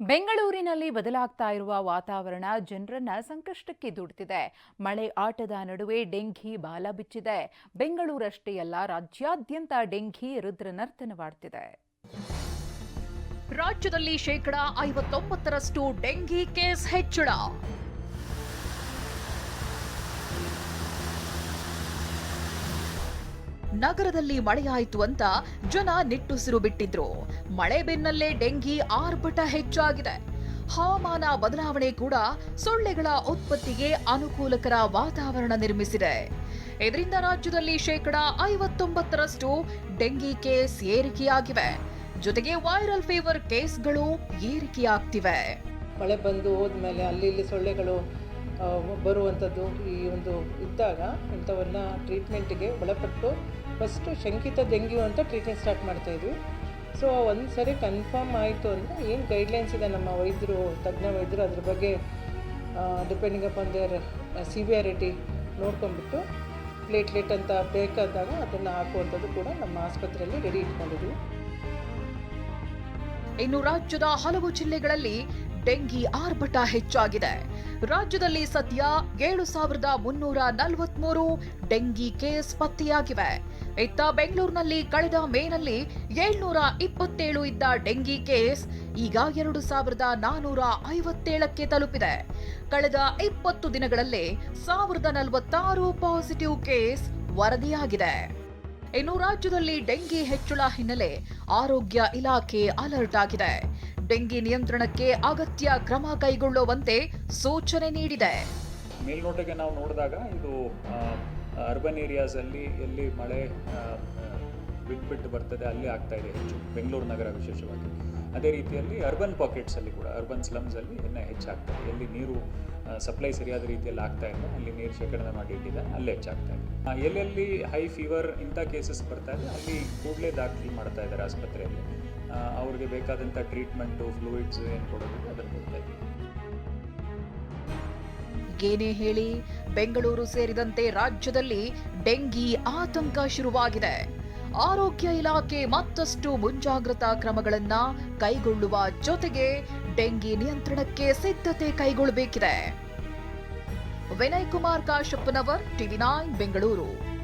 ಬೆಂಗಳೂರಿನಲ್ಲಿ ಬದಲಾಗ್ತಾ ಇರುವ ವಾತಾವರಣ ಜನರನ್ನ ಸಂಕಷ್ಟಕ್ಕೆ ದುಡ್ತಿದೆ. ಮಳೆ, ಆಟದ ನಡುವೆ ಡೆಂಘಿ ಬಾಲ ಬಿಚ್ಚಿದೆ. ಬೆಂಗಳೂರಷ್ಟೇ ಅಲ್ಲ, ರಾಜ್ಯಾದ್ಯಂತ ಡೆಂಘಿ, ರುದ್ರನರ್ತನವಾಡ್ತಿದೆ. ರಾಜ್ಯದಲ್ಲಿ ಶೇಕಡ ಐವತ್ತೊಂಬತ್ತರಷ್ಟು ಡೆಂಘಿ ಕೇಸ್ ಹೆಚ್ಚಳ. ನಗರದಲ್ಲಿ ಮಳೆಯಾಯಿತು ಅಂತ ಜನ ನಿಟ್ಟುಸಿರು ಬಿಟ್ಟಿದ್ರು. ಮಳೆ ಬೆನ್ನಲ್ಲೇ ಡೆಂಗಿ ಆರ್ಭಟ ಹೆಚ್ಚಾಗಿದೆ. ಹವಾಮಾನ ಬದಲಾವಣೆ ಕೂಡ ಸೊಳ್ಳೆಗಳ ಉತ್ಪತ್ತಿಗೆ ಅನುಕೂಲಕರ ವಾತಾವರಣ ನಿರ್ಮಿಸಿದೆ. ಇದರಿಂದ ರಾಜ್ಯದಲ್ಲಿ ಶೇಕಡ ಐವತ್ತೊಂಬತ್ತರಷ್ಟು ಡೆಂಗಿ ಕೇಸ್ ಏರಿಕೆಯಾಗಿವೆ. ಜೊತೆಗೆ ವೈರಲ್ ಫೀವರ್ ಕೇಸ್ಗಳು ಏರಿಕೆಯಾಗ್ತಿವೆ. ಮಳೆ ಬಂದು ಹೋದ್ಮೇಲೆ ಅಲ್ಲಿ ಇಲ್ಲಿ ಸೊಳ್ಳೆಗಳು ಬರುವಂಥದ್ದು ಈ ಒಂದು ಇದ್ದಾಗ ಇಂಥವನ್ನ ಟ್ರೀಟ್ಮೆಂಟಿಗೆ ಒಳಪಟ್ಟು ಫಸ್ಟು ಶಂಕಿತ ಡೆಂಗ್ಯೂ ಅಂತ ಟ್ರೀಟ್ಮೆಂಟ್ ಸ್ಟಾರ್ಟ್ ಮಾಡ್ತಾಯಿದ್ವಿ ಸೊ ಒಂದು ಸರಿ ಕನ್ಫರ್ಮ್ ಆಯಿತು ಅಂದರೆ ಏನು ಗೈಡ್ಲೈನ್ಸ್ ಇದೆ ನಮ್ಮ ವೈದ್ಯರು, ತಜ್ಞ ವೈದ್ಯರು ಅದ್ರ ಬಗ್ಗೆ ಡಿಪೆಂಡಿಂಗ್ ಅಪಾನ್ ದೇರ್ ಸಿವಿಯಾರಿಟಿ ನೋಡ್ಕೊಂಡ್ಬಿಟ್ಟು ಪ್ಲೇಟ್ಲೆಟ್ ಅಂತ ಬೇಕಾದಾಗ ಅದನ್ನು ಹಾಕುವಂಥದ್ದು ಕೂಡ ನಮ್ಮ ಆಸ್ಪತ್ರೆಯಲ್ಲಿ ರೆಡಿ ಇಟ್ಕೊಂಡಿದ್ವಿ. ಇನ್ನು ರಾಜ್ಯದ ಹಲವು ಜಿಲ್ಲೆಗಳಲ್ಲಿ ಡೆಂಗಿ ಆರ್ಭಟ ಹೆಚ್ಚಾಗಿದೆ. ರಾಜ್ಯದಲ್ಲಿ ಸದ್ಯ ಏಳು ಸಾವಿರದ ಮುನ್ನೂರ ನಲವತ್ಮೂರು ಡೆಂಗಿ ಕೇಸ್ ಪತ್ತೆಯಾಗಿವೆ. ಇತ್ತ ಬೆಂಗಳೂರಿನಲ್ಲಿ ಕಳೆದ ಮೇನಲ್ಲಿ ಏಳ್ನೂರ ಇಪ್ಪತ್ತೇಳು ಇದ್ದ ಡೆಂಗಿ ಕೇಸ್ ಈಗ ಎರಡು ಸಾವಿರದ ನಾನೂರ ಐವತ್ತೇಳಕ್ಕೆ ತಲುಪಿದೆ. ಕಳೆದ ಇಪ್ಪತ್ತು ದಿನಗಳಲ್ಲಿ ಸಾವಿರದ ನಲವತ್ತಾರು ಪಾಸಿಟಿವ್ ಕೇಸ್ ವರದಿಯಾಗಿದೆ. ಇನ್ನು ರಾಜ್ಯದಲ್ಲಿ ಡೆಂಗಿ ಹೆಚ್ಚಳ ಹಿನ್ನೆಲೆ ಆರೋಗ್ಯ ಇಲಾಖೆ ಅಲರ್ಟ್ ಆಗಿದೆ. ಡೆಂಗಿ ನಿಯಂತ್ರಣಕ್ಕೆ ಅಗತ್ಯ ಕ್ರಮ ಕೈಗೊಳ್ಳುವಂತೆ ಸೂಚನೆ ನೀಡಿದೆ. ಮೇಲ್ನೋಟಕ್ಕೆ ನಾವು ನೋಡಿದಾಗ ಇದು ಅರ್ಬನ್ ಏರಿಯಾಸಲ್ಲಿ ಎಲ್ಲಿ ಮಳೆ ಬಿಟ್ಟು ಬಿಟ್ಟು ಬರ್ತದೆ, ಅಲ್ಲಿ ಆಗ್ತಾ ಇದೆ ಹೆಚ್ಚು. ಬೆಂಗಳೂರು ನಗರ ವಿಶೇಷವಾಗಿ. ಅದೇ ರೀತಿಯಲ್ಲಿ ಅರ್ಬನ್ ಪಾಕೆಟ್ಸಲ್ಲಿ ಕೂಡ ಅರ್ಬನ್ ಸ್ಲಮ್ಸಲ್ಲಿ ಇನ್ನೂ ಹೆಚ್ಚಾಗ್ತದೆ. ಎಲ್ಲಿ ನೀರು ಸಪ್ಲೈ ಸರಿಯಾದ ರೀತಿಯಲ್ಲಿ ಆಗ್ತಾ ಇಲ್ಲ, ಅಲ್ಲಿ ನೀರು ಶೇಖರಣೆ ಮಾಡಿ ಇಟ್ಟಿದ್ದಾರೆ, ಅಲ್ಲೇ ಹೆಚ್ಚಾಗ್ತಾ ಇದೆ. ಎಲ್ಲೆಲ್ಲಿ ಹೈ ಫೀವರ್ ಇಂಥ ಕೇಸಸ್ ಬರ್ತಾ ಇದೆ, ಅಲ್ಲಿ ಕೂಡಲೇ ದಾಖಲು ಮಾಡ್ತಾ ಇದ್ದಾರೆ ಆಸ್ಪತ್ರೆಯಲ್ಲಿ. ಅವ್ರಿಗೆ ಬೇಕಾದಂಥ ಟ್ರೀಟ್ಮೆಂಟು ಫ್ಲೂಯಿಡ್ಸ್ ಏನು ಕೊಡೋದು ಅದನ್ನು ಕೊಡ್ತಾ ಇದ್ದೀವಿ ಏನೇ ಹೇಳಿ, ಬೆಂಗಳೂರು ಸೇರಿದಂತೆ ರಾಜ್ಯದಲ್ಲಿ ಡೆಂಗಿ ಆತಂಕ ಶುರುವಾಗಿದೆ. ಆರೋಗ್ಯ ಇಲಾಖೆ ಮತ್ತಷ್ಟು ಮುಂಜಾಗ್ರತಾ ಕ್ರಮಗಳನ್ನ ಕೈಗೊಳ್ಳುವ ಜೊತೆಗೆ ಡೆಂಗಿ ನಿಯಂತ್ರಣಕ್ಕೆ ಸಿದ್ಧತೆ ಕೈಗೊಳ್ಳಬೇಕಿದೆ. Vinay Kumar Kashappanavar TV nine, Bengaluru.